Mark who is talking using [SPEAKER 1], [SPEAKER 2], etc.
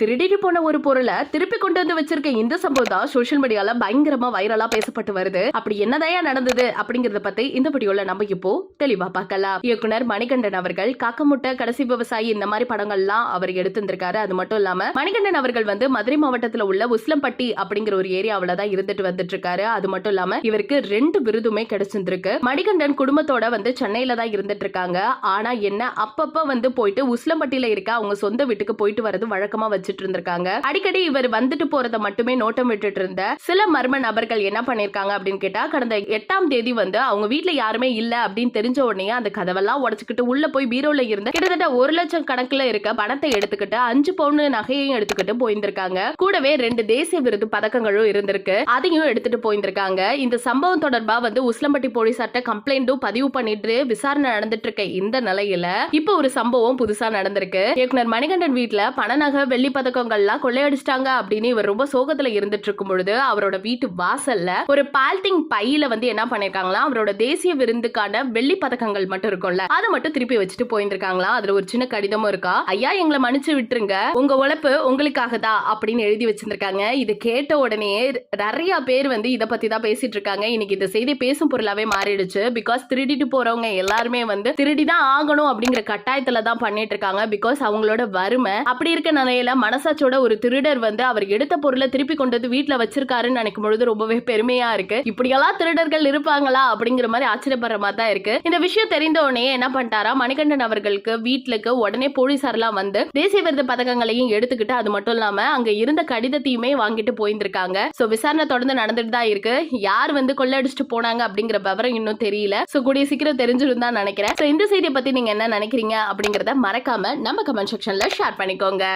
[SPEAKER 1] திருடிட்டு போன ஒரு பொருளை திருப்பி கொண்டு வந்து வச்சிருக்க இந்த சம்பவம் தான் சோஷியல் மீடியால பயங்கரமா வைரலா பேசப்பட்டு வருது. அப்படி என்னதையா நடந்தது அப்படிங்கறத பத்தி இந்த வீடியோல நம்ம இப்போ தெளிவா பார்க்கலாம். இயக்குனர் மணிகண்டன் அவர்கள் காக்கமுட்டை கடைசி விவசாயி இந்த மாதிரி படங்கள்லாம் அவர் எடுத்திருந்திருக்காரு. அது மட்டும் இல்லாம மணிகண்டன் அவர்கள் வந்து மதுரை மாவட்டத்துல உள்ள உஸ்லம்பட்டி அப்படிங்கிற ஒரு ஏரியாவில தான் இருந்துட்டு வந்துட்டு இருக்காரு அது மட்டும் இல்லாம இவருக்கு ரெண்டு விருதுமே கிடைச்சிருந்திருக்கு. மணிகண்டன் குடும்பத்தோட வந்து சென்னையில தான் இருந்துட்டு இருக்காங்க ஆனா என்ன அப்பப்ப வந்து போயிட்டு உஸ்லம்பட்டியில இருக்க அவங்க சொந்த வீட்டுக்கு போயிட்டு வரது வழக்கமா வச்சுட்டு இருந்திருக்காங்க அடிக்கடி இவர் வந்துட்டு போறத மட்டுமே நோட்டம் விட்டுட்டு இருந்த சில மர்ம நபர்கள் என்ன பண்ணிருக்காங்க அப்படின்னு கேட்டா கடந்த எட்டாம் தேதி வந்து அவங்க வீட்டுல யாருமே இல்ல அப்படின்னு தெரிஞ்ச உடனே அந்த கதவெல்லாம் உடச்சுக்கிட்டு உள்ள போய் பீரோல இருந்த கிட்டத்தட்ட ஒரு லட்சம் கணக்குல இருக்க பணத்தை எடுத்துக்கிட்டு அஞ்சு பவுன் நகையையும் எடுத்துக்கிட்டு போயிருந்திருக்காங்க. கூடவே ரெண்டு தேசிய விருது பதக்கங்களும் இருந்திருக்கு. அதையும் எடுத்துட்டு போயிருந்திருக்காங்க. இந்த சம்பவம் தொடர்பா வந்து உஸ்லம்பட்டி போலீசார்ட்ட கம்ப்ளைண்டும் பதிவு பண்ணிட்டு விசாரணை நடந்துட்டு இருக்க இந்த நிலையில இப்போ ஒரு சம்பவம் புதுசா நடந்திருக்கு. இயக்குனர் மணிகண்டன் வீட்ல பணநகை வெள்ளி பதக்கங்கள்லாம் கொள்ளையடிச்சிட்டாங்க அப்படின்னு இவர் ரொம்ப சோகத்துல இருந்துட்டு இருக்கும் பொழுது அவரோட வீட்டு வாசல்ல ஒரு பால்டிங் பையில வந்து என்ன பண்ணிருக்காங்களா அவரோட தேசிய விருந்துக்கான வெள்ளி பதக்கங்கள் மட்டும் இருக்கும்ல அதை மட்டும் திருப்பி வச்சுட்டு போயிருந்திருக்காங்களா அதுல ஒரு சின்ன கடிதமும் இருக்கா? ஐயா எங்களை மன்னிச்சு விட்டுருங்க. உங்க உழைப்பு உங்களுக்காக தான் அப்படின்னு எழுதி வச்சிருந்திருக்காங்க. இது கேட்ட உடனே நிறைய பேர் வந்து இதை பத்தி தான் பேசிட்டு இருக்காங்க இன்னைக்கு இந்த செய்தி பேசும் பொருளாவே மாறிடுச்சு. பிகாஸ் திருடிட்டு போறவங்க எல்லாருமே வந்து திருடி தான் ஆகணும் அப்படிங்கிற கட்டாயத்துல தான் பண்ணிட்டு இருக்காங்க பிகாஸ் அவங்களோட வறுமை அப்படி இருக்க நிலையில மனசாட்சியோட ஒரு திருடர் வந்து அவர் எடுத்த பொருளை திருப்பி கொண்டு வந்து வீட்டுல வச்சிருக்காருன்னு நினைக்கும் பொழுது ரொம்பவே பெருமையா இருக்கு. இப்படியெல்லாம் திருடர்கள் இருப்பாங்களா அப்படிங்கிற மாதிரி ஆச்சரியப்படுற மாதிரி தான் இருக்கு. இந்த விஷயம் தெரிந்த உடனே என்ன பண்ணிட்டாரா? மணிகண்டன் அவர்களுக்கு வீட்டுக்கு உடனே போலீசார்லாம் வந்து தேசிய விருது பதக்கங்களையும் எடுத்துக்கிட்டு அது மட்டும் இல்லாம அங்க இருந்த கடிதத்தையுமே வாங்கிட்டு போயிருந்திருக்காங்க. சோ விசாரணை தொடர்ந்து நடந்துட்டு தான் இருக்கு. யார் வந்து கொள்ளடிச்சிட்டு போனாங்க அப்படிங்கிற விவரம் இன்னும் தெரியல. சோ கூடிய சீக்கிரம் தெரிஞ்சிருந்தா நினைக்கிறேன். சோ இந்த செய்தியை பத்தி நீங்க என்ன நினைக்கிறீங்க அப்படிங்கறத மறக்காம நம்ம கமெண்ட் செக்ஷன்ல ஷேர் பண்ணிக்கோங்க.